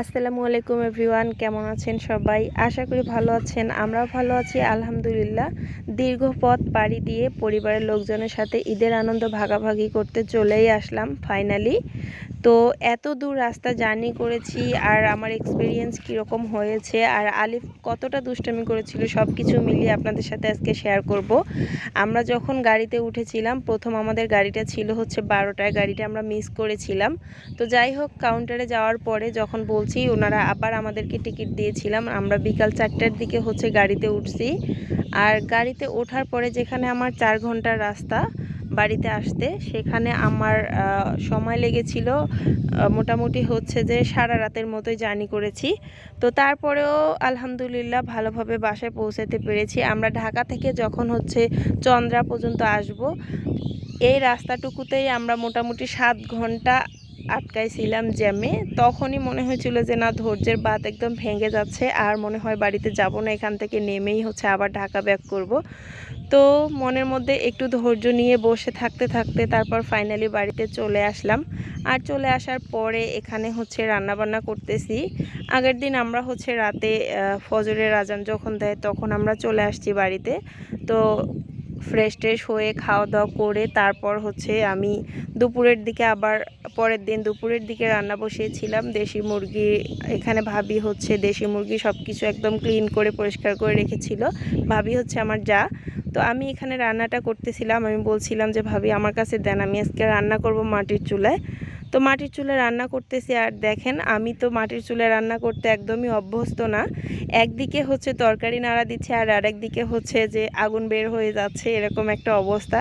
আসসালামু আলাইকুম এভরিওয়ান, কেমন আছেন সবাই? আশা করি ভালো আছেন, আমরাও ভালো আছি, আলহামদুলিল্লাহ। দীর্ঘ পথ পাড়ি দিয়ে পরিবারের লোকজনের সাথে ঈদের আনন্দ ভাগাভাগি করতে চলেই আসলাম ফাইনালি তো এত দূর রাস্তা জার্নি করেছি আর আমার এক্সপিরিয়েন্স কীরকম হয়েছে আর আলিফ কতটা দুষ্টামি করেছিল সব কিছু মিলিয়ে আপনাদের সাথে আজকে শেয়ার করব। আমরা যখন গাড়িতে উঠেছিলাম, প্রথম আমাদের গাড়িটা ছিল হচ্ছে বারোটায়, গাড়িটা আমরা মিস করেছিলাম। তো যাই হোক কাউন্টারে যাওয়ার পরে যখন বলছি, ওনারা আবার আমাদেরকে টিকিট দিয়েছিলাম। আমরা বিকাল চারটার দিকে হচ্ছে গাড়িতে উঠছি। আর গাড়িতে ওঠার পরে যেখানে আমার চার ঘণ্টার রাস্তা বাড়িতে আসতে। সেখানে আমার সময় লেগেছিল মোটামুটি হচ্ছে যে সারা রাতের মতোই জার্নি করেছি। তো তারপরেও আলহামদুলিল্লাহ ভালোভাবে বাসায় পৌঁছাতে পেরেছি। আমরা ঢাকা থেকে যখন হচ্ছে চন্দ্রা পর্যন্ত আসব, এই রাস্তাটুকুতেই আমরা মোটামুটি সাত ঘণ্টা আটকাইছিলাম জ্যামে, তখনই মনে হয়েছিল যে না, ধৈর্যের বাত একদম ভেঙে যাচ্ছে, আর মনে হয় বাড়িতে যাব না, এখান থেকে নেমেই হচ্ছে আবার ঢাকা ব্যাক করব। তো মনের মধ্যে একটু ধৈর্য নিয়ে বসে থাকতে থাকতে তারপর ফাইনালি বাড়িতে চলে আসলাম। আর চলে আসার পরে এখানে হচ্ছে রান্নাবান্না করতেছি। আগের দিন আমরা হচ্ছে রাতে ফজরের আজান যখন দেয় তখন আমরা চলে আসছি বাড়িতে। তো ফ্রেশ ট্রেশ হয়ে খাওয়া দাওয়া করে তারপর হচ্ছে আমি দুপুরের দিকে আবার পরের দিন দুপুরের দিকে রান্না বসিয়েছিলাম। দেশি মুরগি, এখানে ভাবি হচ্ছে দেশি মুরগি সব কিছু একদম ক্লিন করে, পরিষ্কার করে রেখেছিল। ভাবি হচ্ছে আমার যা। তো আমি এখানে রান্নাটা করতেছিলাম। আমি বলছিলাম যে, ভাবি, আমার কাছে দেন। আমি আজকে রান্না করব মাটির চুলায়। তো মাটির চুলায় রান্না করতেছি আর দেখেন, আমি তো মাটির চুলায় রান্না করতে একদমই অভ্যস্ত না। একদিকে হচ্ছে তরকারি নাড়া দিচ্ছে আর আরেকদিকে হচ্ছে যে আগুন বের হয়ে যাচ্ছে, এরকম একটা অবস্থা।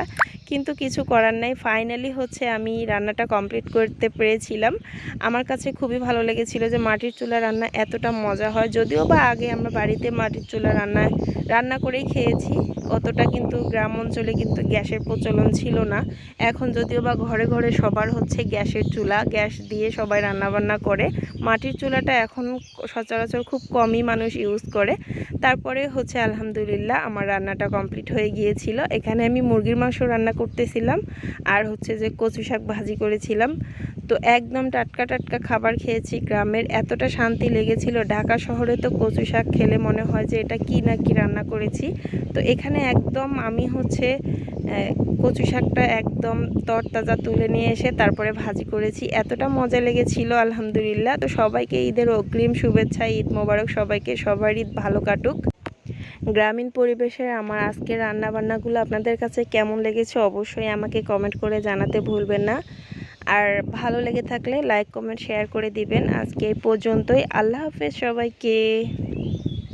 কিন্তু কিছু করার নাই। ফাইনালি হচ্ছে আমি রান্নাটা কমপ্লিট করতে পেরেছিলাম। আমার কাছে খুবই ভালো লেগেছিল যে মাটির চুলা রান্না এতটা মজা হয়। যদিও বা আগে আমরা বাড়িতে মাটির চুলা রান্না রান্না করেই খেয়েছি। অতটা কিন্তু গ্রাম অঞ্চলে কিন্তু গ্যাসের প্রচলন ছিল না। এখন যদিও বা ঘরে ঘরে সবার হচ্ছে গ্যাসের চুলা, গ্যাস দিয়ে সবাই রান্নাবান্না করে। মাটির চুলাটা এখন সচরাচর খুব কমই মানুষ ইউজ করে। তারপরে হচ্ছে আলহামদুলিল্লাহ আমার রান্নাটা কমপ্লিট হয়ে গিয়েছিল। এখানে আমি মুরগির মাংস রান্না করতেছিলাম। আর হচ্ছে যে কচু শাক ভাজি করেছিলাম। তো একদম টাটকা টাটকা খাবার খেয়েছি। গ্রামের এতটা শান্তি লেগেছিল। ঢাকা শহরে তো কচু শাক খেলে মনে হয় যে এটা কি না কি রান্না করেছি। তো এখানে একদম আমি হচ্ছে কচু শাকটা একদম তরতাজা তুলে নিয়ে এসে তারপরে ভাজি করেছি। এতটা মজা লেগেছিল, আলহামদুলিল্লাহ। তো সবাইকে ঈদের অগ্রিম শুভেচ্ছা, ঈদ মোবারক সবাইকে, সবার ঈদ ভালো কাটুক। গ্রামীণ পরিবেশের আমার আজকের রান্নাবান্নাগুলো আপনাদের কাছে কেমন লেগেছে অবশ্যই আমাকে কমেন্ট করে জানাতে ভুলবেন না। আর ভালো লেগে থাকলে লাইক কমেন্ট শেয়ার করে দিবেন। আজকে এই পর্যন্তই। আল্লাহ হাফেজ সবাইকে।